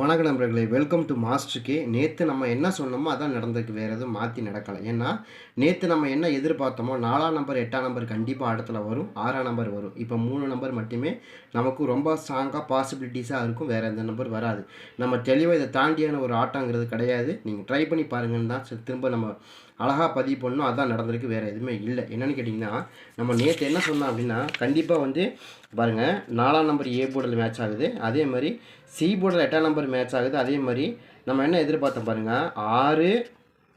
வணக்கம் நண்பர்களே welcome to மாஸ்டருக்கு நேற்று நம்ம என்ன சொன்னோமோ அதான் நடந்திருக்கு வேறு எதுவும் மாற்றி நடக்கலை. ஏன்னா நேற்று நம்ம என்ன எதிர்பார்த்தோமோ நாலாம் நம்பர் எட்டாம் நம்பர் கண்டிப்பாக இடத்துல வரும் ஆறாம் நம்பர் வரும். இப்போ மூணு நம்பர் மட்டுமே நமக்கு ரொம்ப ஸ்ட்ராங்காக பாசிபிலிட்டிஸாக இருக்கும் வேறு எந்த நம்பர் வராது. நம்ம தெளிவாக இதை தாண்டியான ஒரு ஆட்டங்கிறது கிடையாது. நீங்கள் ட்ரை பண்ணி பாருங்கன்னு தான் திரும்ப நம்ம அழகாக பதிவு பண்ணணும். அதான் நடந்திருக்கு. வேறு எதுவுமே இல்லை. என்னென்னு கேட்டிங்கன்னா நம்ம நேற்று என்ன சொன்னோம் அப்படின்னா கண்டிப்பாக வந்து பாருங்கள் நாலாம் நம்பர் ஏ போர்டில் மேட்ச் ஆகுது. அதே மாதிரி சி போர்டில் எட்டாம் நம்பர் மேட்ச் ஆகுது. அதே மாதிரி நம்ம என்ன எதிர்பார்த்தோம் பாருங்கள் ஆறு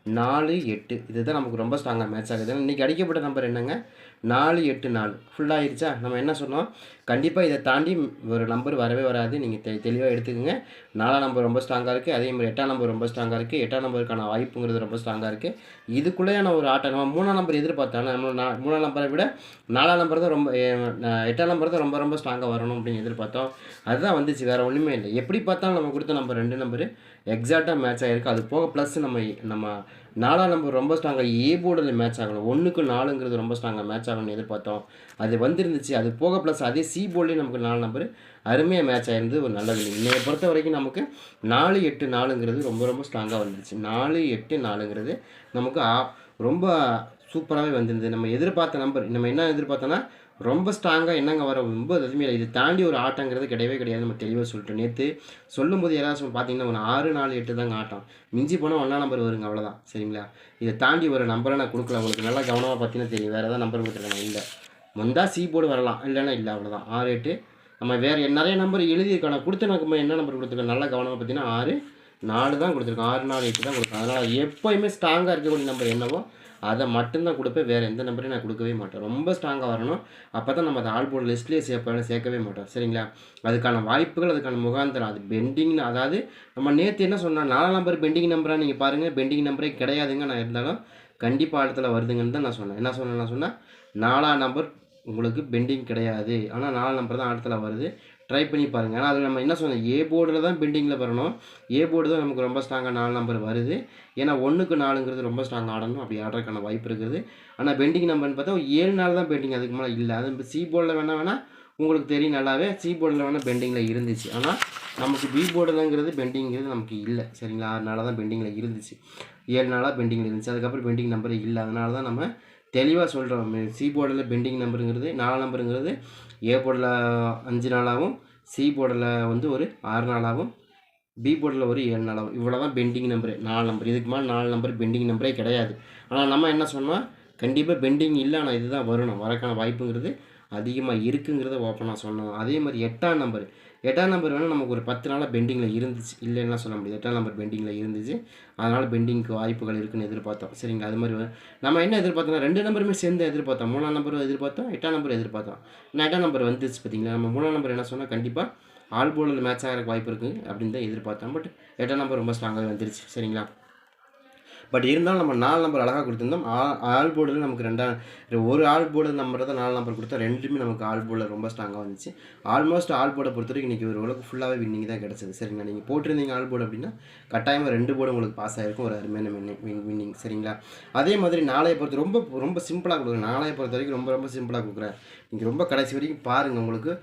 நாலு எட்டு. இதுதான் நமக்கு ரொம்ப ஸ்ட்ராங்காக மேட்ச் ஆகுது. இன்றைக்கி அடிக்கப்பட்ட நம்பர் என்னங்க? நாலு எட்டு நாலு. ஃபுல்லாகிருச்சா நம்ம என்ன சொன்னோம்? கண்டிப்பாக இதை தாண்டி ஒரு நம்பர் வரவே வராது. நீங்கள் தெ தெளிவாக எடுத்துக்கோங்க. நாலாம் நம்பர் ரொம்ப ஸ்ட்ராங்காக இருக்குது அதே மாதிரி எட்டாம் நம்பர் ரொம்ப ஸ்ட்ராங்காக இருக்குது எட்டாம் நம்பருக்கான வாய்ப்புங்கிறது ரொம்ப ஸ்ட்ராங்காக இருக்குது இதுக்குள்ளேயான ஒரு ஆட்டம் நம்ம மூணாம் நம்பர் எதிர்பார்த்தோம் நம்ம நா- மூணாம் நம்பரை விட நாலாம் நம்பர் தான் ரொம்ப எட்டாம் நம்பர் தான் ரொம்ப ரொம்ப ஸ்ட்ராங்காக வரணும் அப்படின்னு எதிர்பார்த்தோம். அதுதான் வந்துச்சு. வேறு ஒன்றுமே இல்லை. எப்படி பார்த்தாலும் நம்ம கொடுத்த நம்பர் ரெண்டு நம்பர் எக்ஸாக்டாக மேட்ச் ஆகிருக்கு அது போக ப்ளஸ் நம்ம நம்ம நாலாம் நம்பர் ரொம்ப ஸ்ட்ராங்காக ஏ போர்டில் மேட்ச் ஆகணும். ஒன்றுக்கு நாலுங்கிறது ரொம்ப ஸ்ட்ராங்காக மேட்ச் ஆகணும்னு எதிர்பார்த்தோம். அது வந்துருந்துச்சு. அது போக ப்ளஸ் அதே சி போர்ட்லேயும் நமக்கு நாலு நம்பர் அருமையாக மேட்ச் ஆயிருந்து ஒரு நல்ல வில்லிங் இன்னைய பொறுத்த வரைக்கும் நமக்கு நாலு எட்டு நாலுங்கிறது ரொம்ப ரொம்ப ஸ்ட்ராங்காக வந்துருச்சு. நாலு எட்டு நாலுங்கிறது நமக்கு ரொம்ப சூப்பராகவே வந்திருந்தது. நம்ம எதிர்பார்த்த நம்பர் நம்ம என்ன எதிர்பார்த்தோன்னா ரொம்ப ஸ்ட்ராங்காக என்னங்க வர ரொம்ப எதுவுமே இல்லை இது தாண்டி ஒரு ஆட்டங்கிறது கிடையவே கிடையாது நம்ம தெளிவாக சொல்லிட்டு நேற்று சொல்லும்போது யாராச்சும் பார்த்தீங்கன்னா ஒன்று ஆறு நாலு எட்டு தாங்க ஆட்டம். மிஞ்சி போனால் ஒன்றா நம்பர் வருங்க அவ்வளோதான் சரிங்களா? இதை தாண்டி ஒரு நம்பரை நான் கொடுக்கல. உங்களுக்கு நல்லா கவனமாக பார்த்தீங்கன்னா தெரியும். வேறு ஏதாவது நம்பர் கொடுத்துருக்கேன் இல்லை. வந்தால் சி போர்டு வரலாம். இல்லைன்னா இல்லை அவ்வளோதான் ஆறு எட்டு. நம்ம வேறு நிறைய நம்பர் எழுதியிருக்கோம். நான் கொடுத்த நம்ம என்ன நம்பர் கொடுத்துருக்கோம்? நல்லா கவனமாக பார்த்தீங்கன்னா ஆறு நாலு தான் கொடுத்துருக்கோம். ஆறு நாலு எட்டு தான் கொடுப்பேன் அதனால் எப்போயுமே ஸ்ட்ராங்காக இருக்கக்கூடிய நம்பர் என்னவோ அதை மட்டும்தான் கொடுப்பேன் வேறு எந்த நம்பரையும் நான் கொடுக்கவே மாட்டேன். ரொம்ப ஸ்ட்ராங்காக வரணும். அப்போ தான் நம்ம அதை ஆல் போர்டு லிஸ்ட்லேயே சேர்ப்ப சேர்க்கவே மாட்டோம். சரிங்களா? அதுக்கான வாய்ப்புகள் அதுக்கான முகாந்திரம் அது பெண்டிங்னு அதாவது நம்ம நேற்று என்ன சொன்னால் நாலாம் நம்பர் பெண்டிங் நம்பராக நீங்கள் பாருங்கள் பெண்டிங் நம்பரே கிடையாதுங்க நான் இருந்தாலும் கண்டிப்பாக இடத்துல வருதுங்கன்னு தான் நான் சொன்னேன். என்ன சொன்னேன் நான் சொன்னால் நாலாம் நம்பர் உங்களுக்கு பெண்டிங் கிடையாது. ஆனால் நாலு நம்பர் தான் இடத்துல வருது. ட்ரை பண்ணி பாருங்கள் ஆனால் அது நம்ம என்ன சொன்னோம் ஏ போர்டில் தான் பெண்டிங்கில் வரணும். ஏ போர்டு தான் நமக்கு ரொம்ப ஸ்ட்ராங்காக நாலு நம்பர் வருது. ஏன்னா ஒன்றுக்கு நாலுங்கிறது ரொம்ப ஸ்ட்ராங் ஆடணும். அப்படி ஆடுறதுக்கான வாய்ப்பு இருக்குது. ஆனால் பெண்டிங் நம்பர்னு பார்த்தா ஏழு நாள் தான் பெண்டிங் அதுக்கு மேலே இல்லை. அது சி போர்டில் வேணால் வேணால் உங்களுக்கு தெரியும் நல்லாவே. சி போர்டில் வேணால் பெண்டிங்கில் இருந்துச்சு. ஆனால் நமக்கு பி போர்டுலங்கிறது பெண்டிங்கிறது நமக்கு இல்லை. சரிங்களா? ஆறு நாளாக தான் பெண்டிங்கில் இருந்துச்சு. ஏழு நாளாக பெண்டிங்கில் இருந்துச்சு. அதுக்கப்புறம் பெண்டிங் நம்பர் இல்லை. அதனால தான் நம்ம தெளிவாக சொல்கிறோம் சி போர்டில் பெண்டிங் நம்பருங்கிறது நாலு நம்பருங்கிறது ஏ போர்டில் அஞ்சு நாளாகவும் சி போர்டில் வந்து ஒரு ஆறு நாளாகவும் பி போர்டில் ஒரு ஏழு நாளாகும் இவ்வளோ தான் பெண்டிங் நம்பரு நாலு நம்பர் இதுக்கு மேலே நாலு நம்பர் பெண்டிங் நம்பரே கிடையாது. ஆனால் நம்ம என்ன சொன்னால் கண்டிப்பாக பெண்டிங் இல்லை ஆனால் இதுதான் வரணும். வரக்கான வாய்ப்புங்கிறது அதிகமாக இருக்குங்கிறத ஓப்பனாக சொன்னோம். அதே மாதிரி எட்டாம் நம்பர் எட்டாம் நம்பர் வேணால் நமக்கு ஒரு பத்து நாளாக பெண்டிங்கில் இருந்துச்சு. இல்லைன்னா சொல்ல முடியாது. எட்டாம் நம்பர் பெண்டிங்கில் இருந்துச்சு. அதனால் பெண்டிங்க்கு வாய்ப்புகள் இருக்குன்னு எதிர்பார்த்தோம். சரிங்க அது மாதிரி நம்ம என்ன எதிர்பார்த்தோம்னா ரெண்டு நம்பருமே சேர்ந்து எதிர்பார்த்தோம். மூணாம் நம்பரும் எதிர்பார்த்தோம். எட்டாம் நம்பர் எதிர்பார்த்தோம். நான் எட்டாம் நம்பர் வந்துச்சு பார்த்தீங்களா நம்ம மூணாம் நம்பர் என்ன சொன்னால் கண்டிப்பாக ஆல் போலில் மேட்ச் ஆகிறக்கு வாய்ப்பு இருக்குது அப்படின்னு தான் எதிர்பார்த்தோம். பட் எட்டாம் நம்பர் ரொம்ப ஸ்ட்ராங்காக வந்துருச்சு. சரிங்களா? பட் இருந்தாலும் நம்ம நாலு நம்பர் அழகாக கொடுத்துருந்தோம். ஆ- ஆல் போர்டில் நமக்கு ரெண்டாம் ஒரு ஆல் போர்டு நம்பர் தான் நாலு நம்பர் கொடுத்தா ரெண்டுமே நமக்கு ஆல் போர்டில் ரொம்ப ஸ்ட்ராங்காக வந்துச்சு. ஆல்மோஸ்ட் ஆல் போர்டை பொறுத்த வரைக்கும் இன்றைக்கி ஒரு அளவுக்கு ஃபுல்லாகவே வின்னிங் தான் கிடச்சிது. சரிங்களா? நீங்கள் போட்டிருந்தீங்க ஆல் போர்டு அப்படின்னா கட்டாயமாக ரெண்டு போர்டு உங்களுக்கு பாஸ் ஆகிருக்கும் ஒரு அருமையான வின்னிங் வின்னிங் சரிங்களா? அதே மாதிரி நாளைய பொறுத்த ரொம்ப ரொம்ப சிம்பிளாக கொடுக்குறேன். நாளைய பொறுத்த வரைக்கும் ரொம்ப ரொம்ப சிம்பிளாக கொடுக்குறேன். நீங்கள் ரொம்ப கடைசி வரைக்கும் பாருங்கள் உங்களுக்கு.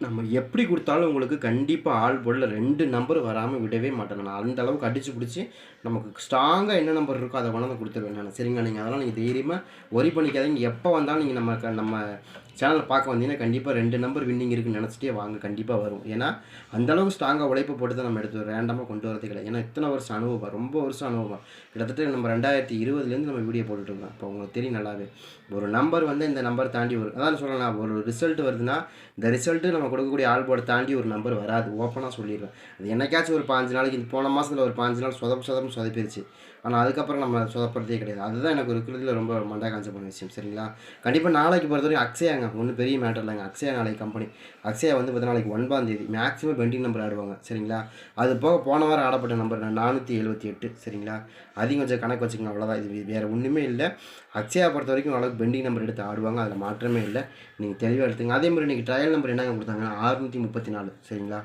நம்ம எப்படி கொடுத்தாலும் உங்களுக்கு கண்டிப்பாக ஆள் போடல ரெண்டு நம்பர் வராமல் விடவே மாட்டேன் நான். அந்த அளவுக்கு அடித்து பிடிச்சி நமக்கு ஸ்ட்ராங்காக என்ன நம்பர் இருக்கோ அதை கொண்டாந்து கொடுத்துருவேன் நான். சரிங்களா? நீங்கள் அதெல்லாம் நீங்கள் தைரியமாக ஒரி பண்ணிக்காதீங்க. எப்போ வந்தாலும் நீங்கள் நம்ம க- நம்ம சேனலில் பார்க்க வந்தீங்கன்னா கண்டிப்பாக ரெண்டு நம்பர் வின்னிங் இருக்குன்னு நினச்சிட்டே வாங்க. கண்டிப்பாக வரும். ஏன்னா அந்தளவுக்கு ஸ்ட்ராங்காக உழைப்பு போட்டு தான் நம்ம எடுத்து ரேண்டமாக கொண்டு வரது கிடையாது ஏன்னா இத்தனை வருஷம் அனுபவம். ரொம்ப வருஷம் அனுபவம். கிட்டத்தட்ட நம்ம ரெண்டாயிரத்தி இருபதுலேருந்து நம்ம வீடியோ போட்டுட்டு இருக்கோம் இப்போ உங்களுக்கு தெரியும் நல்லாவே. ஒரு நம்பர் வந்து இந்த நம்பர் தாண்டி வரும் அதான் சொல்லலாம் ஒரு ரிசல்ட் வருதுன்னா இந்த ரிசல்ட்டு நம்ம கொடுக்கக்கூடிய ஆல் தாண்டி ஒரு நம்பர் வராது. ஓப்பனாக சொல்லிடுவேன். அது என்னைக்காச்சும் ஒரு பாஞ்சு நாளைக்கு இந்த போன மாதத்தில் ஒரு பாஞ்சு நாள் சொதப்பு சொதப்பு சொதப்பிடுச்சு ஆனால் அதுக்கப்புறம் நம்ம சொதப்படுறதே கிடையாது. அதுதான் எனக்கு இருக்கிறதுல ரொம்ப மண்டா பண்ண விஷயம். சரிங்களா? கண்டிப்பாக நாளைக்கு பொறுத்த வரைக்கும் அக்ஷயாங்க ஒன்றும் பெரிய மேட்டர் இல்லைங்க. அக்ஷயா நாளைக்கு கம்பெனி அக்ஷயா வந்து பார்த்தா நாளைக்கு ஒன்பதாம் தேதி மேக்ஸிமம் பெண்டிங் நம்பர் ஆடுவாங்க. சரிங்களா? அது போக போன வாரம் ஆடப்பட்ட நம்பர் நானூற்றி எழுபத்தி எட்டு. சரிங்களா? அதையும் கொஞ்சம் கணக்கு வச்சுக்கோங்க அவ்வளோதான் இது வேறு ஒன்றுமே இல்லை. அக்ஷயா பொறுத்த வரைக்கும் அளவுக்கு பெண்டிங் நம்பர் எடுத்து ஆடுவாங்க. அதில் மாற்றமே இல்லை. நீங்கள் தெளிவாக எடுத்துங்க. அதே மாதிரி இன்றைக்கி ட்ரையல் நம்பர் என்னங்க கொடுத்தாங்க ஆறுநூற்றி முப்பத்தி நாலு. சரிங்களா?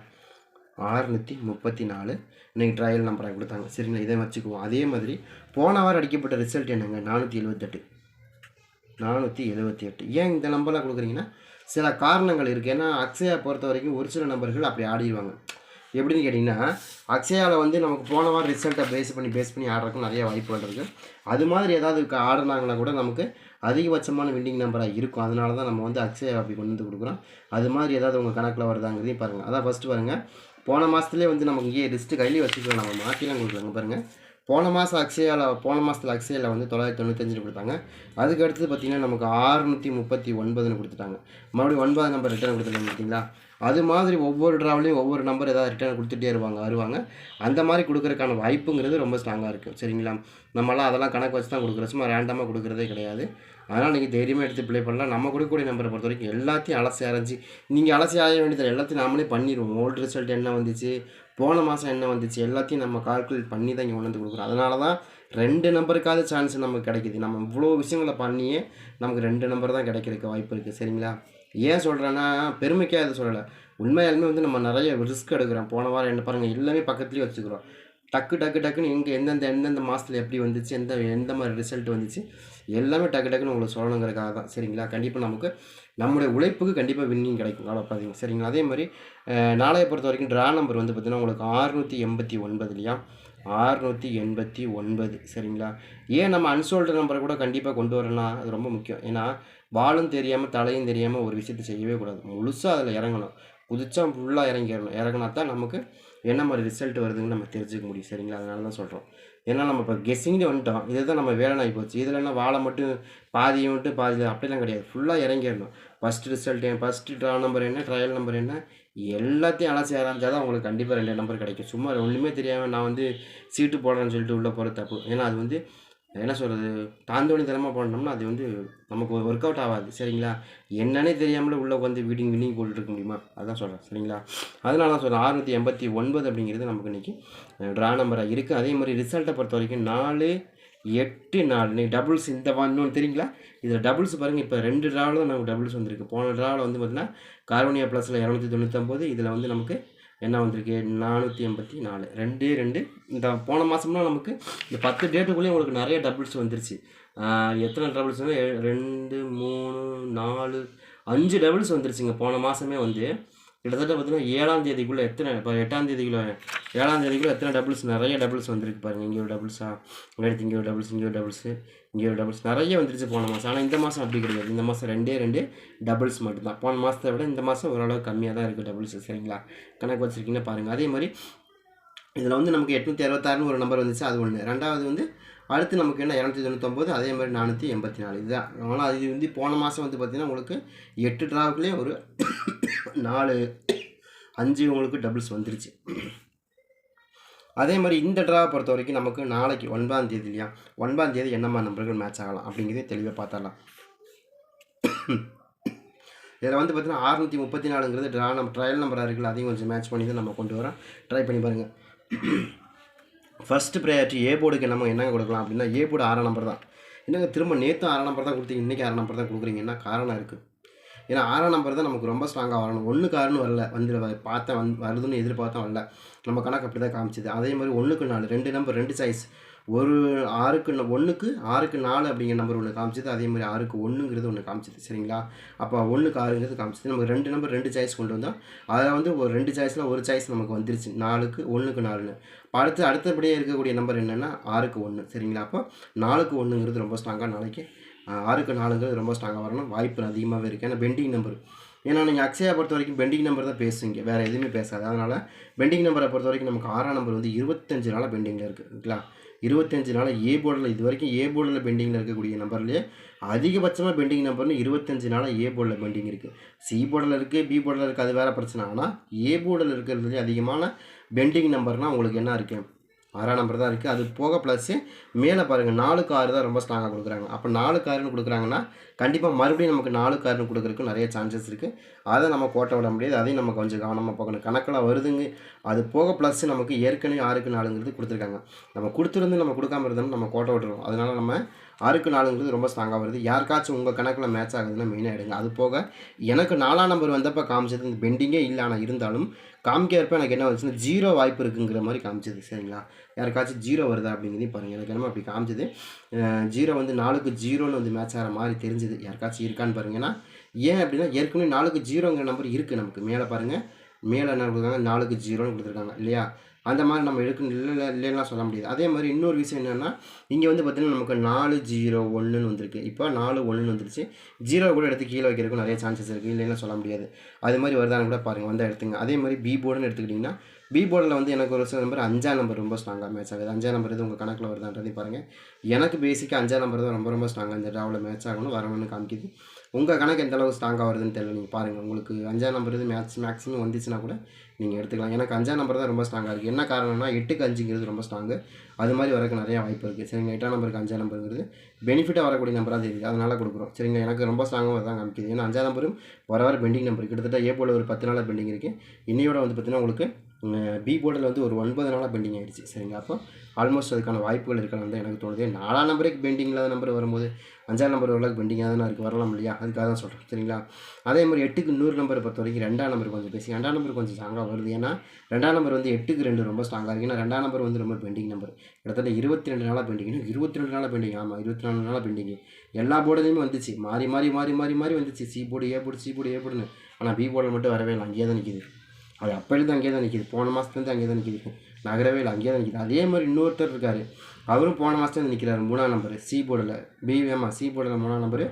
ஆறுநூற்றி முப்பத்தி நாலு. இன்றைக்கி ட்ரையல் நம்பராக கொடுத்தாங்க. சரிங்களா? இதை வச்சுக்குவோம் அதே மாதிரி போன வாரம் அடிக்கப்பட்ட ரிசல்ட் என்னங்க? நானூற்றி எழுபத்தெட்டு நானூற்றி எழுபத்தி எட்டு ஏன் இந்த நம்பர்லாம் கொடுக்குறீங்கன்னா சில காரணங்கள் இருக்குது ஏன்னா அக்ஷயா பொறுத்த வரைக்கும் ஒரு சில நம்பர்கள் அப்படி ஆடிடுவாங்க. எப்படின்னு கேட்டிங்கன்னா அக்ஷயாவில் வந்து நமக்கு போன வாரம் ரிசல்ட்டை பேஸ் பண்ணி பேஸ் பண்ணி ஆடுறதுக்கு நிறைய வாய்ப்புகள் இருக்குது அது மாதிரி ஏதாவது க- ஆடுனாங்கன்னா கூட நமக்கு அதிகபட்சமான வின்னிங் நம்பராக இருக்கும். அதனால தான் நம்ம வந்து அக்ஷயா அப்படி கொண்டு வந்து கொடுக்குறோம். அது மாதிரி ஏதாவது உங்கள் கணக்கில் வருதாங்கிறதையும் பாருங்கள் அதான் ஃபஸ்ட்டு பாருங்கள் போன மாதத்துலேயே வந்து நமக்கு இங்கே லிஸ்ட்டு கையிலே வச்சுக்கலாம் நம்ம மாற்றிலாம் கொடுக்கலாங்க பாருங்கள் போன மாதம் அக்ஷயாவில் போன மாதத்தில் அக்ஷயாவில் வந்து தொள்ளாயிரத்தி தொண்ணூத்தஞ்சுன்னு கொடுத்தாங்க. அதுக்கு அடுத்தது பார்த்தீங்கன்னா நமக்கு ஆறுநூற்றி முப்பத்தி ஒன்பதுன்னு கொடுத்துட்டாங்க. மறுபடியும் ஒன்பது நம்பர் ரிட்டர்ன் கொடுத்துருக்காங்க பார்த்தீங்களா அது மாதிரி ஒவ்வொரு ட்ராவலையும் ஒவ்வொரு நம்பர் ஏதாவது ரிட்டர்ன் கொடுத்துட்டே இருவாங்க வருவாங்க. அந்த மாதிரி கொடுக்குறக்கான வாய்ப்புங்கிறது ரொம்ப ஸ்ட்ராங்காக இருக்கும் சரிங்களா? நம்மளாம் அதெல்லாம் கணக்கு வச்சு தான் கொடுக்குறோம். சும்மா ரேண்டமாக கொடுக்குறதே கிடையாது. அதனால் நீங்கள் தைரியமாக எடுத்து ப்ளே பண்ணலாம். நம்ம கொடுக்கக்கூடிய நம்பரை பொறுத்த வரைக்கும் எல்லாத்தையும் அலசி அரைஞ்சி நீங்கள் அலசி அரைய வேண்டியது எல்லாத்தையும் நாமளே பண்ணிடுவோம் ஓல்டு ரிசல்ட் என்ன வந்துச்சு போன மாதம் என்ன வந்துச்சு எல்லாத்தையும் நம்ம கால்குலேட் பண்ணி தான் இங்கே கொண்டு வந்து கொடுக்குறோம். அதனால தான் ரெண்டு நம்பருக்காவது சான்ஸ் நமக்கு கிடைக்குது. நம்ம இவ்வளோ விஷயங்களை பண்ணியே நமக்கு ரெண்டு நம்பர் தான் கிடைக்கிறதுக்கு வாய்ப்பு இருக்குது சரிங்களா? ஏன் சொல்கிறேன்னா பெருமைக்காக அதை சொல்லலை. உண்மையாலுமே வந்து நம்ம நிறைய ரிஸ்க் எடுக்கிறோம். போன வாரம் என்ன பாருங்கள் எல்லாமே பக்கத்துலேயே வச்சுக்கிறோம். டக்கு டக்கு டக்குன்னு எங்கே எந்தெந்த எந்தெந்த மாதத்தில் எப்படி வந்துச்சு எந்த எந்த மாதிரி ரிசல்ட் வந்துச்சு எல்லாமே டக்கு டக்குன்னு உங்களுக்கு சொல்லணுங்கிறதுக்காக தான். சரிங்களா? கண்டிப்பாக நமக்கு நம்முடைய உழைப்புக்கு கண்டிப்பாக வின்னிங் கிடைக்கும். கவலைப்படாதீங்க. சரிங்களா? அதே மாதிரி நாளைய பொறுத்த வரைக்கும் ட்ரா நம்பர் வந்து பார்த்திங்கன்னா உங்களுக்கு ஆறுநூற்றி எண்பத்தி ஒன்பது இல்லையா? ஆறுநூற்றி எண்பத்தி ஒன்பது. சரிங்களா? ஏன் நம்ம அன்சோல்டு நம்பரை கூட கண்டிப்பாக கொண்டு வரலாம் அது ரொம்ப முக்கியம். ஏன்னா வாலும் தெரியாமல் தலையும் தெரியாமல் ஒரு விஷயத்தை செய்யவே கூடாது. முழுசாக அதில் இறங்கணும். குதிச்சா ஃபுல்லாக இறங்கிடணும். இறங்கினா தான் நமக்கு என்ன மாதிரி ரிசல்ட் வருதுன்னு நம்ம தெரிஞ்சுக்க முடியும். சரிங்களா? அதனால தான் சொல்கிறோம் ஏன்னா நம்ம இப்போ கெஸ்ஸிங்லேயே வந்துட்டோம். இதுதான் நம்ம வேலை ஆகி போச்சு. இதில் என்ன வாழை மட்டும் பாதியை மட்டும் பாதி அப்படிலாம் கிடையாது. ஃபுல்லாக இறங்கிடணும். First result first draw number என்ன? ட்ரையல் நம்பர் என்ன? எல்லாத்தையும் அலசி ஆரம்பிச்சா தான் உங்களுக்கு கண்டிப்பாக ரெண்டு நம்பர் கிடைக்கும். சும்மா ஒன்றுமே தெரியாமல் நான் வந்து சீட்டு போடுறேன்னு சொல்லிட்டு உள்ளே போகிற தப்பு. ஏன்னா அது வந்து என்ன சொல்கிறது தாந்தோணி தனமாக போனோம்னா அது வந்து நமக்கு ஒர்க் அவுட் ஆகாது. சரிங்களா? என்னன்னே தெரியாமலே உள்ளே வந்து வீடிங் வீடிங் போட்டுருக்க முடியுமா? அதான் சொல்கிறேன் சரிங்களா? அதனால தான் சொல்கிறேன் அறுநூற்றி எண்பத்தி ஒன்பது அப்படிங்கிறது நமக்கு இன்றைக்கி ட்ரா நம்பராக இருக்குது அதே மாதிரி ரிசல்ட்டை பொறுத்த வரைக்கும் நாலு எட்டு நாலு. நீ டபுள்ஸ் இந்த இன்னொன்று தெரியுங்களா? இதில் டபுள்ஸ் பாருங்கள் இப்போ ரெண்டு ட்ராவில் தான் நமக்கு டபுள்ஸ் வந்திருக்கு. போன ட்ராவில் வந்து பார்த்திங்கன்னா கார்பனியா ப்ளஸில் இரநூத்தி தொண்ணூற்றொம்பது இதில் வந்து நமக்கு என்ன வந்திருக்கு? நானூற்றி எண்பத்தி நாலு. ரெண்டே ரெண்டு. இந்த போன மாதம்னா நமக்கு இந்த பத்து டேட்டுக்குள்ளேயே உங்களுக்கு நிறைய டபுள்ஸ் வந்துருச்சு. எத்தனை டபுள்ஸ் வந்து? ரெண்டு மூணு நாலு அஞ்சு டபுள்ஸ் வந்துருச்சுங்க. போன மாதமே வந்து கிட்டத்தட்ட பார்த்தீங்கன்னா ஏழாம் தேதிக்குள்ளே எத்தனை இப்போ எட்டாம் தேதிக்குள்ளே ஏழாம் தேதிக்குள்ளே எத்தனை டபுள்ஸ் நிறைய டபுள்ஸ் வந்திருக்கு பாருங்கள் இங்கே ஒரு டபுள்ஸா அடுத்து இங்கே ஒரு டபுள்ஸ் இங்கே ஒரு டபுள்ஸு இங்கே ஒரு டபுள்ஸ் நிறைய வந்துருச்சு போன மாதம் ஆனால் இந்த மாதம் அப்படி கிடையாது. இந்த மாதம் ரெண்டே ரெண்டு டபுள்ஸ் மட்டும்தான். போன மாதத்தை விட இந்த மாதம் ஓரளவு கம்மியாக தான் இருக்குது டபுள்ஸ் சரிங்களா? கணக்கு வச்சுருக்கீங்கன்னா பாருங்கள் அதே மாதிரி இதில் வந்து நமக்கு எட்நூற்றி அறுபத்தாறுனு ஒரு நம்பர் வந்துச்சு. அது ஒன்று ரெண்டாவது வந்து அடுத்து நமக்கு என்ன? இரநூத்தி தொண்ணூத்தொம்பது அதே மாதிரி நானூற்றி எண்பத்தி நாலு. இதுதான். ஆனால் அது வந்து போன மாதம் வந்து பார்த்திங்கன்னா உங்களுக்கு எட்டு ட்ராவுக்குள்ளே ஒரு நாலு அஞ்சு உங்களுக்கு டபுள்ஸ் வந்துருச்சு. அதே மாதிரி இந்த ட்ராவை பொறுத்த வரைக்கும் நமக்கு நாளைக்கு ஒன்பதாம் தேதி இல்லையா? ஒன்பதாம் தேதி என்னம்மா நம்பர்கள் மேட்ச் ஆகலாம்? அப்படிங்கிறதே தெளிவாக பார்த்தரலாம் இதில் வந்து பார்த்தீங்கன்னா அறுநூற்றி முப்பத்தி நாலுங்கிறது ட்ரா நம்ம ட்ரையல் நம்பராக இருக்குல்ல அதையும் கொஞ்சம் மேட்ச் பண்ணி தான் நம்ம கொண்டு வரோம். ட்ரை பண்ணி பாருங்கள் ஃபஸ்ட்டு ப்ரையாரிட்டி ஏ போர்டுக்கு நம்ம என்னங்க கொடுக்கலாம் அப்படின்னா ஏ போர்டு ஆறாம் நம்பர் தான். என்னங்க திரும்ப நேற்று ஆறாம் நம்பர் தான் கொடுத்தீங்க இன்றைக்கி ஆறாம் நம்பர் தான் கொடுக்குறீங்கன்னா காரணம் இருக்குது ஏன்னா ஆறாம் நம்பர் தான் நமக்கு ரொம்ப ஸ்ட்ராங்காக வரணும். ஒன்று காரணம் வரல. வந்து பார்த்தேன் வந் வருதுன்னு எதிர்பார்த்தோம் வரல. நம்ம கணக்கு அப்படி தான் காமிச்சது. அதே மாதிரி ஒன்றுக்கு நாலு ரெண்டு நம்பர் ரெண்டு சாய்ஸ் ஒரு ஆறுக்கு ஒன்றுக்கு ஆறுக்கு நாலு அப்படிங்கிற நம்பர் ஒன்று காமிச்சது. அதே மாதிரி ஆறுக்கு ஒன்றுங்கிறது ஒன்று காமிச்சது. சரிங்களா? அப்போ ஒன்றுக்கு ஆறுங்கிறது காமிச்சது. நம்ம ரெண்டு நம்பர் ரெண்டு சாய்ஸ் கொண்டு வந்தோம் அதில் வந்து ஒரு ரெண்டு சாய்ஸில் ஒரு சாய்ஸ் நமக்கு வந்துருச்சு. நாலுக்கு ஒன்றுக்கு நாலுன்னு. அடுத்து அடுத்தபடியாக இருக்கக்கூடிய நம்பர் என்னென்னா ஆறுக்கு ஒன்று சரிங்களா? அப்போ நாலுக்கு ஒன்றுங்கிறது ரொம்ப ஸ்ட்ராங்காக நாளைக்கு ஆறுக்கு நாலுங்கிறது ரொம்ப ஸ்ட்ராங்காக வரணும். வாய்ப்பு அதிகமாகவே இருக்குது ஏன்னா பெண்டிங் நம்பர் ஏன்னா நீங்கள் அக்ஷயா பொறுத்த வரைக்கும் பெண்டிங் நம்பர் தான் பேசுவீங்க. வேறு எதுவுமே பேசாது. அதனால் பெண்டிங் நம்பரை பொறுத்த வரைக்கும் நமக்கு ஆறாம் நம்பர் வந்து இருபத்தஞ்சு நாளாக பெண்டிங்கில் இருக்குதுங்களா இருபத்தஞ்சு நாள் ஏ போர்டில் இது வரைக்கும் ஏ போர்டில் பெண்டிங்கில் இருக்கக்கூடிய நம்பர்லேயே அதிகபட்சமாக பெண்டிங் நம்பர்னு இருபத்தஞ்சு நாளாக ஏ போர்டில் பெண்டிங் இருக்குது சி போர்டில் இருக்குது பி போர்டில் இருக்குது அது வேறு பிரச்சனை. ஆனால் ஏ போர்டில் இருக்கிறதுலேயே அதிகமான பெண்டிங் நம்பர்னால் உங்களுக்கு என்ன இருக்குது ஆறாம் நம்பர் தான் இருக்குது அது போக ப்ளஸ்ஸு மேலே பாருங்கள் நாலுக்கு ஆறு தான் ரொம்ப ஸ்ட்ராங்காக கொடுக்குறாங்க. அப்போ நாலுக்கு ஆறுன்னு கொடுக்குறாங்கன்னா கண்டிப்பாக மறுபடியும் நமக்கு நாலு காரணம் கொடுக்குறதுக்கு நிறைய சான்சஸ் இருக்குது அதை நம்ம கோட்டை விட முடியாது. அதையும் நம்ம கொஞ்சம் கவனமாக பார்க்கணும். கணக்கில் வருதுங்க. அது போக ப்ளஸ் நமக்கு ஏற்கனவே ஆறுக்கு நாலுங்கிறது கொடுத்துருக்காங்க. நம்ம கொடுத்துருந்து நம்ம கொடுக்காம இருந்தோம்னா நம்ம கோட்டை விட்டுருவோம். அதனால் நம்ம ஆறுக்கு நாலுங்கிறது ரொம்ப ஸ்ட்ராங்காக வருது. யாருக்காச்சும் உங்கள் கணக்கில் மேட்ச் ஆகுதுன்னா மெயினாக எடுங்க. அது போக எனக்கு நாலாம் நம்பர் வந்தப்போ காமிச்சது இந்த பெண்டிங்கே இல்லை. ஆனால் இருந்தாலும் காமிக்கிறப்ப எனக்கு என்ன வந்துச்சுன்னா ஜீரோ வாய்ப்பு இருக்குங்கிற மாதிரி காமிச்சது. சரிங்களா? யாருக்காச்சும் ஜீரோ வருதா அப்படிங்கிறதையும் பாருங்கள் எனக்கு என்னமோ அப்படி காமிச்சது. ஜீரோ வந்து நாலுக்கு ஜீரோன்னு வந்து மேட்ச் ஆகிற மாதிரி தெரிஞ்சுது. யாருக்காச்சும் இருக்கான்னு பாருங்கன்னா ஏன் அப்படின்னா ஏற்கனவே நாலுக்கு ஜீரோங்கிற நம்பர் இருக்குது நமக்கு. மேலே பாருங்கள் மேலே என்ன கொடுத்துருக்காங்க நாலுக்கு ஜீரோன்னு கொடுத்துருக்காங்க. இல்லையா? அந்த மாதிரி நம்ம எடுக்கணும் இல்லை இல்லை இல்லைன்னா சொல்ல முடியாது. அதே மாதிரி இன்னொரு விஷயம் என்னென்னா இங்கே வந்து பார்த்திங்கன்னா நமக்கு நாலு ஜீரோ ஒன்றுன்னு வந்திருக்கு. இப்போ நாலு ஒன்றுன்னு வந்துருச்சு. ஜீரோ கூட எடுத்து கீழே வைக்கிறதுக்கும் நிறைய சான்சஸ் இருக்குது இல்லைன்னா சொல்ல முடியாது. அது மாதிரி வருதான்னு கூட பாருங்கள் வந்தால் எடுத்துங்க. அதே மாதிரி பி போர்டுன்னு எடுத்துக்கிட்டிங்கன்னா பி போர்டில் வந்து எனக்கு ஒரு சில நம்பர் அஞ்சாம் நம்பர் ரொம்ப ஸ்ட்ராங்காக மேட்ச் ஆகுது. அஞ்சாம் நம்பர் இது உங்கள் கணக்கில் வருதான்றதையும் பாருங்கள் எனக்கு பேசிக்காக அஞ்சாம் நம்பர் தான் ரொம்ப ரொம்ப ஸ்ட்ராங்காக இந்த ட்ராவில் மேட்ச் ஆகணும் வரணும்னு காமிக்குது. உங்கள் கணக்கு எந்த அளவுக்கு ஸ்ட்ராங்காக வருதுன்னு தெரியல நீங்கள் பாருங்கள் உங்களுக்கு அஞ்சாம் நம்பர் இது மேட்ச் மேக்ஸிமம் வந்துச்சுன்னா கூட நீங்கள் எடுத்துக்கலாம். எனக்கு அஞ்சாம் நம்பர் தான் ரொம்ப ஸ்ட்ராங்காக இருக்குது என்ன காரணம்னா எட்டுக்கு அஞ்சுங்கிறது ரொம்ப ஸ்ட்ராங்கு அது மாதிரி வரக்கு நிறைய வாய்ப்பு இருக்குது சரிங்க எட்டாம் நம்பருக்கு அஞ்சாம் நம்பருங்கிறது பெனிஃபிட்டாக வரக்கூடிய நம்பராக தெரியுது. அதனால் கொடுக்குறோம். சரிங்க எனக்கு ரொம்ப ஸ்ட்ராங்காக தான் காமிக்குது. ஏன்னா அஞ்சாம் நம்பரும் வர வர பெண்டிங் நம்பர் கிட்டத்தட்ட ஏ போல் ஒரு பத்து நாளாக பெண்டிங் இருக்குது இன்னையோட வந்து பார்த்தீங்கன்னா உங்களுக்கு பி போர்டில் வந்து ஒரு ஒன்பது நாளாக பெண்டிங் ஆகிடுச்சு சரிங்க அப்போ ஆல்மோஸ்ட் அதுக்கான வாய்ப்புகள் இருக்கலாம் தான் எனக்கு தோணுது. நாலாம் நம்பருக்கு பெண்டிங் இல்லாத நம்பர் வரும்போது அஞ்சாம் நம்பர் ஓரளவுக்கு பெண்டிங்காக தான் இருக்குது வரலாம் இல்லையா? அதுக்காக தான் சொல்கிறேன் சரிங்களா? அதே மாதிரி எட்டுக்கு நூறு நம்பரை பொறுத்த வரைக்கும் ரெண்டாம் நம்பர் கொஞ்சம் பேசி ரெண்டாம் நம்பர் கொஞ்சம் ஸ்ட்ராங்காக வருது. ஏன்னா ரெண்டாம் நம்பர் வந்து எட்டுக்கு ரெண்டு ரொம்ப ஸ்ட்ராங்காக இருக்குது ஏன்னா ரெண்டாம் நம்பர் வந்து ரொம்ப பெண்டிங் நம்பர் கிட்டத்தட்ட இருபத்தி ரெண்டு நாளாக பெண்டிங் இருபத்தி ரெண்டு நாளாக பெண்டிங் ஆமாம் இருபத்தி நாலு நாளாக பெண்டிங் எல்லா போர்டுலையுமே வந்துச்சு. மாறி மாறி மாறி மாறி மாறி வந்துச்சு. C board A board C board ஏ போர்டுன்னு ஆனால் பி போர்டில் மட்டும் வரவே இல்லை. அங்கேயே தான் நிற்கிது அது அப்போலேருந்து அங்கேயே தான் நிற்கிது போன மாதத்துலேருந்து அங்கேயே தான் நிற்கிது நகரவே இல்லை அங்கேயே தான் நிற்கிது அதே மாதிரி இன்னொருத்தர் இருக்கார். அவரும் போன மாதத்துலேருந்து நிற்கிறாரு மூணாம் நம்பர். சி போர்டில் பி ஆமாம் சி போர்டில் மூணாம் நம்பரு.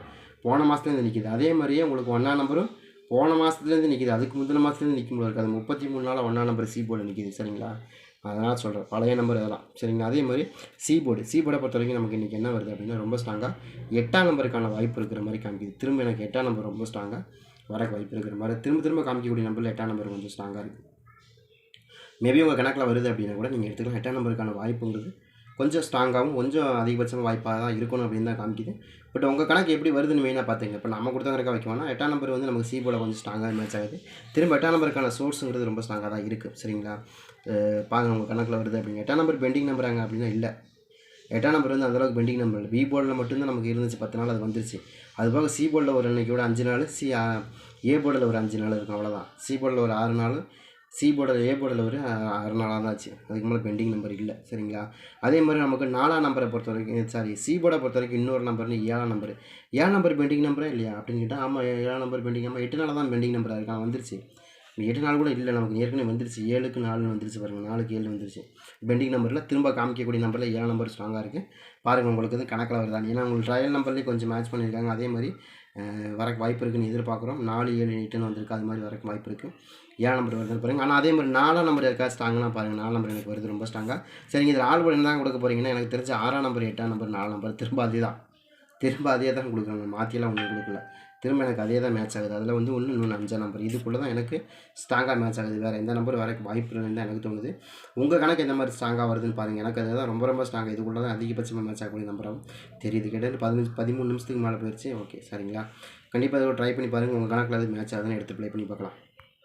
போன மாதத்துலேருந்து நிற்கிது அதே மாதிரியே உங்களுக்கு ஒன்றாம் நம்பரும் போன மாதத்துலேருந்து நிற்கிது அதுக்கு முந்தின மாதத்துலேருந்து நிற்கும் போது இருக்காது முப்பத்தி மூணு நாள் ஒன்றாம் நம்பர் சி போர்டில் நிற்கிது சரிங்களா? அதனால் சொல்கிறேன் பழைய நம்பர் இதெல்லாம் சரிங்களா? அதே மாதிரி சி போர்டு சி போர்டை பொறுத்த வரைக்கும் நமக்கு இன்றைக்கி என்ன வருது அப்படின்னா ரொம்ப ஸ்ட்ராங்காக எட்டாம் நம்பருக்கான வாய்ப்பு இருக்கிற மாதிரி காமிக்குது. திரும்ப எனக்கு எட்டாம் நம்பர் ரொம்ப ஸ்ட்ராங்காக வரக்கு வாய்ப்பு இருக்கிற மாதிரி திரும்ப திரும்ப காமிக்கக்கூடிய நம்பரில் எட்டாம் நம்பர் கொஞ்சம் ஸ்ட்ராங்காக இருக்குது மேபி உங்கள் கணக்கில் வருது அப்படின்னா கூட நீங்கள் எடுத்துக்கலாம். எட்டாம் நம்பருக்கான வாய்ப்புங்கிறது கொஞ்சம் ஸ்ட்ராங்காகவும் கொஞ்சம் அதிகபட்சமாக வாய்ப்பாக தான் இருக்கணும் அப்படின்னு தான் காமிக்குது. பட் உங்கள் கணக்கு எப்படி வருதுன்னு மெயினாக பார்த்துங்க இப்போ நம்ம கொடுத்த கணக்காக வைக்கணும்னா எட்டாம் நம்பர் வந்து நமக்கு சிபோவில் கொஞ்சம் ஸ்ட்ராங்காக மேட்ச் ஆகுது. திரும்ப எட்டாம் நம்பருக்கான சோர்ஸுங்கிறது ரொம்ப ஸ்ட்ராங்காக தான் இருக்குது சரிங்களா? பாருங்கள் பாருங்க உங்கள் கணக்கில் வருது அப்படிங்க எட்டாம் நம்பர் பெண்டிங் நம்பராங்க அப்படின்னா இல்லை. எட்டாம் நம்பர் வந்து அந்தளவுக்கு பெண்டிங் நம்பர் இல்லை. பி போர்டில் மட்டும்தான் நமக்கு இருந்துச்சு. பத்து நாள் அது வந்துருச்சு. அது போக சி போர்டில் ஒரு அன்னைக்கு அஞ்சு நாள் சி ஏ போர்டில் ஒரு அஞ்சு நாள் இருக்கும் அவ்வளோதான் சி போர்டில் ஒரு ஆறு நாள் சி போர்டில் ஏ போர்டில் ஒரு ஆறு நாளாக தான் ஆச்சு அதுக்கு மேலே பெண்டிங் நம்பர் இல்லை சரிங்களா? அதே மாதிரி நமக்கு நாலாம் நம்பரை பொறுத்த வரைக்கும் சாரி சி போர்டை பொறுத்த வரைக்கும் இன்னொரு நம்பர்னு ஏழாம் நம்பர் ஏழாம் நம்பர் பெண்டிங் நம்பரே இல்லையா? அப்படின்னு கேட்டால் ஆமாம் ஏழாம் நம்பர் பெண்டிங் ஆமாம் எட்டு நாள் தான் பெண்டிங் நம்பராக இருக்கான் வந்துருச்சு. எட்டு நாள் கூட இல்லை நமக்கு ஏற்கனவே வந்துருச்சு. ஏழுக்கு நாலுன்னு வந்துருச்சு பாருங்கள் நாலுக்கு ஏழு வந்துருச்சு. பெண்டிங் நம்பரில் திரும்ப காமிக்கக்கூடிய நம்பரில் ஏழு நம்பர் ஸ்ட்ராங்காக இருக்குது பாருங்கள் உங்களுக்கு வந்து கணக்கில் வருதா ஏன்னா உங்களுக்கு ட்ரையல் நம்பர்லேயும் கொஞ்சம் மேட்ச் பண்ணியிருக்காங்க. அதே மாதிரி வர வரக்கு வாய்ப்பு இருக்குன்னு எதிர்பார்க்குறோம். நாலு ஏழு எட்டுன்னு வந்திருக்கு. அது மாதிரி வரக்கு வாய்ப்பு இருக்குது ஏழு நம்பர் வருதுன்னு பாருங்கள் ஆனால் அதே மாதிரி நாலாம் நம்பர் இருக்கா ஸ்ட்ராங்னா பாருங்கள் நாலு நம்பர் எனக்கு வருது ரொம்ப ஸ்ட்ராங்காக சரிங்க இதில் ஆள் என்ன தான் கொடுக்க போகிறீங்கன்னா எனக்கு தெரிஞ்ச ஆறாம் நம்பர் எட்டாம் நம்பர் நாலு நம்பர் திரும்ப அதே தான் திரும்ப அதே தான் கொடுக்குறாங்க மாற்றியெல்லாம் ஒன்றும் கொடுக்கல. திரும்ப எனக்கு அதே தான் மேட்ச் ஆகுது. அதில் வந்து ஒன்று இன்னொன்று அஞ்சாம் நம்பர் இதுக்குள்ளே தான் எனக்கு ஸ்ட்ராங்காக மேட்ச் ஆகுது. வேறு எந்த நம்பர் வரக்கு வாய்ப்பு இல்லைன்னு தான் எனக்கு தோணுது. உங்கள் கணக்கு எந்த மாதிரி ஸ்ட்ராங்காக வருதுன்னு பாருங்கள் எனக்கு அதுதான் ரொம்ப ரொம்ப ஸ்ட்ராங்காக இதுக்குள்ளே தான் அதிகபட்சமாக மேட்ச் ஆகக்கூடிய நம்பராகவும் தெரியுது. கிட்டத்தட்ட பதினஞ்சு பதிமூணு நிமிஷத்துக்கு மேலே போயிடுச்சு. ஓகே சரிங்களா? கண்டிப்பாக அதை ட்ரை பண்ணி பாருங்கள் உங்கள் கணக்கில் அது மேட்ச் ஆகுதுன்னு எடுத்து ப்ளே பண்ணி பார்க்கலாம்.